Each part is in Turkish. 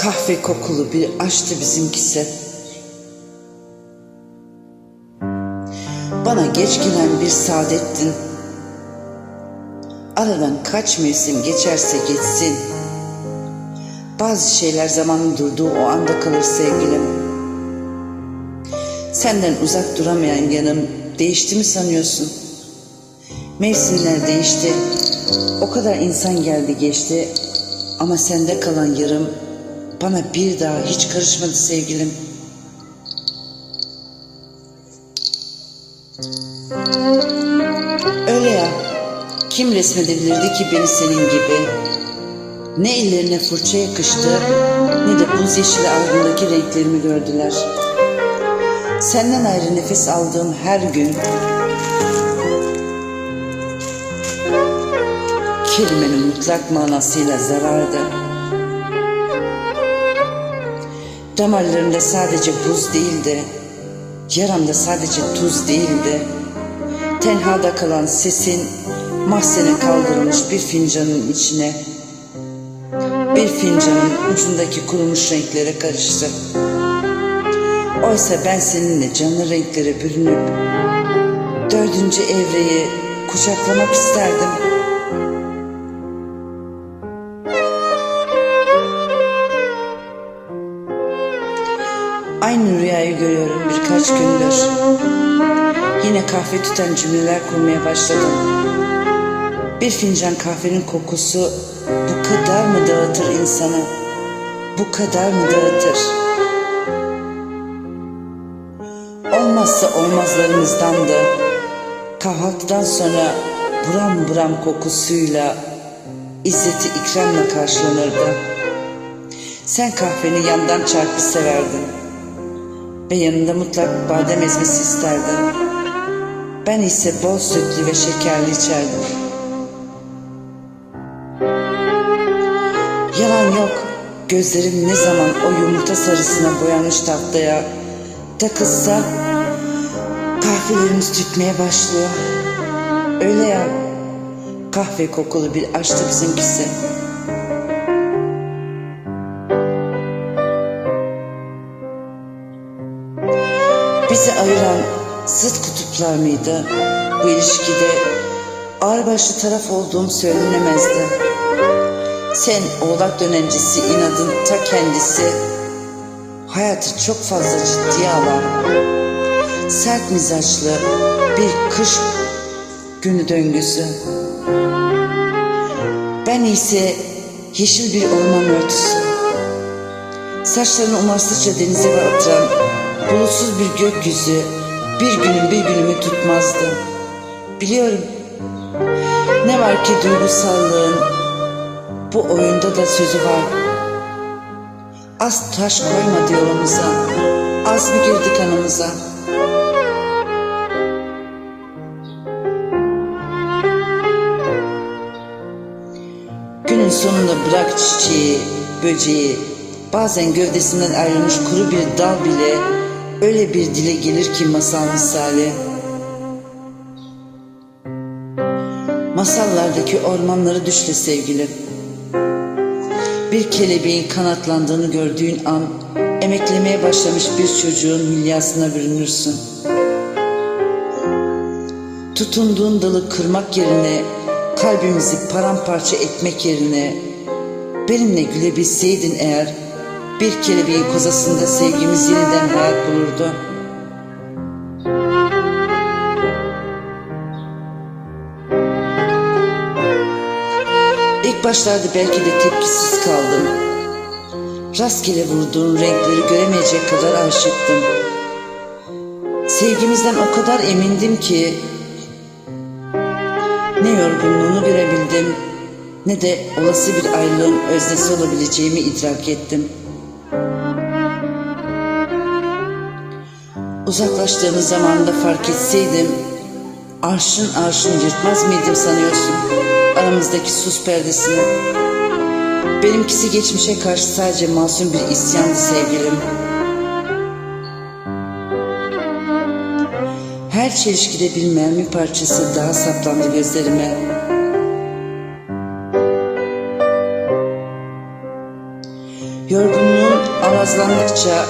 Kahve kokulu bir aşktı bizimkisi. Bana geç gelen bir saadettin. Aradan kaç mevsim geçerse geçsin. Bazı şeyler zamanın durduğu o anda kalır sevgilim. Senden uzak duramayan yanım değişti mi sanıyorsun? Mevsimler değişti. O kadar insan geldi geçti. Ama sende kalan yarım bana bir daha hiç karışmadı sevgilim. Öyle ya. Kim resmedebilirdi ki beni senin gibi? Ne ellerine fırça yakıştı ne de buz yeşili ardındaki renklerimi gördüler. Senden ayrı nefes aldığım her gün kelimenin mutlak manasıyla zarardı. Damarlarımda sadece buz değildi, yaramda sadece tuz değildi. Tenhada kalan sesin mahzene kaldırılmış bir fincanın içine, bir fincanın ucundaki kurumuş renklere karıştı. Oysa ben seninle canlı renklere bürünüp dördüncü evreyi kucaklamak isterdim. Aynı rüyayı görüyorum birkaç gündür. Yine kahve tutan cümleler kurmaya başladım. Bir fincan kahvenin kokusu bu kadar mı dağıtır insanı? Bu kadar mı dağıtır? Olmazsa olmazlarımızdan da kahvaltıdan sonra buram buram kokusuyla izzeti ikramla karşılanırdı. Sen kahveni yandan çarpı severdin ve yanında mutlak badem ezmesi isterdin. Ben ise bol sütlü ve şekerli içerdim. Yalan yok. Gözlerim ne zaman o yumurta sarısına boyanmış tahtaya takılsa kahvelerimiz tütmeye başlıyor. Öyle ya kahve kokulu bir aşktı bizimkisi. Bizi ayıran zıt kutuplar mıydı? Bu ilişkide ağırbaşlı taraf olduğum söylenemezdi. Sen oğlak dönencisi inadın ta kendisi. Hayatı çok fazla ciddiye alan, sert mizaçlı bir kış günü döngüsü. Ben ise yeşil bir orman örtüsü. Saçlarını umarsızca denize batıran bulutsuz bir gökyüzü bir günün bir günümü tutmazdı. Biliyorum. Ne var ki duygusallığın bu oyunda da sözü var. Az taş koymadı yolumuza, az mı girdi kanımıza? Günün sonunda bırak çiçeği, böceği, bazen gövdesinden ayrılmış kuru bir dal bile öyle bir dile gelir ki masal misali. Masallardaki ormanları düşle sevgilim. Bir kelebeğin kanatlandığını gördüğün an emeklemeye başlamış bir çocuğun hülyasına bürünürsün. Tutunduğun dalı kırmak yerine kalbimizi paramparça etmek yerine benimle gülebilseydin eğer bir kelebeğin kozasında sevgimiz yeniden hayat bulurdu. İlk başlarda belki de tepkisiz kaldım. Rastgele vurduğun renkleri göremeyecek kadar aşıktım. Sevgimizden o kadar emindim ki ne yorgunluğunu görebildim ne de olası bir ayrılığın öznesi olabileceğimi idrak ettim. Uzaklaştığımız zamanda fark etseydim arşın arşın yırtmaz mıydım sanıyorsun aramızdaki sus perdesini? Benimkisi geçmişe karşı sadece masum bir isyandı sevgilim. Her çelişkide bir mermi parçası daha saplandı gözlerime. Yorgunluğun alazlandıkça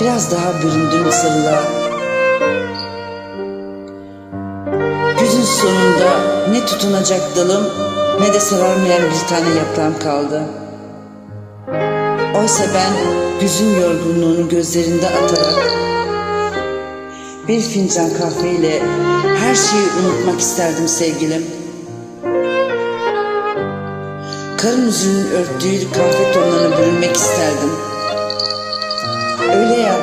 biraz daha büründüm sırla. Güzün sonunda ne tutunacak dalım ne de sararmayan bir tane yaprağım kaldı. Oysa ben güzün yorgunluğunu gözlerinde atarak bir fincan kahveyle her şeyi unutmak isterdim sevgilim. Karın yüzünün örttüğü kahve tonlarına bürünmek isterdim. Öyle ya,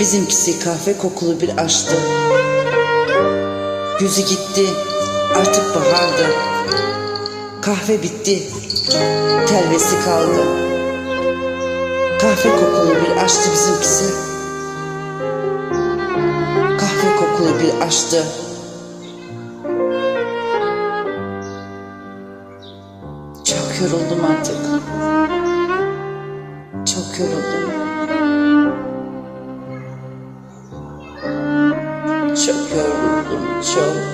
bizimkisi kahve kokulu bir aşktı. Yüzü gitti, artık bahardı. Kahve bitti, telvesi kaldı. Kahve kokulu bir aşktı bizimkisi. Kahve kokulu bir aşktı. Çok yoruldum artık. Çok yoruldum. Çok yoruldum, çok.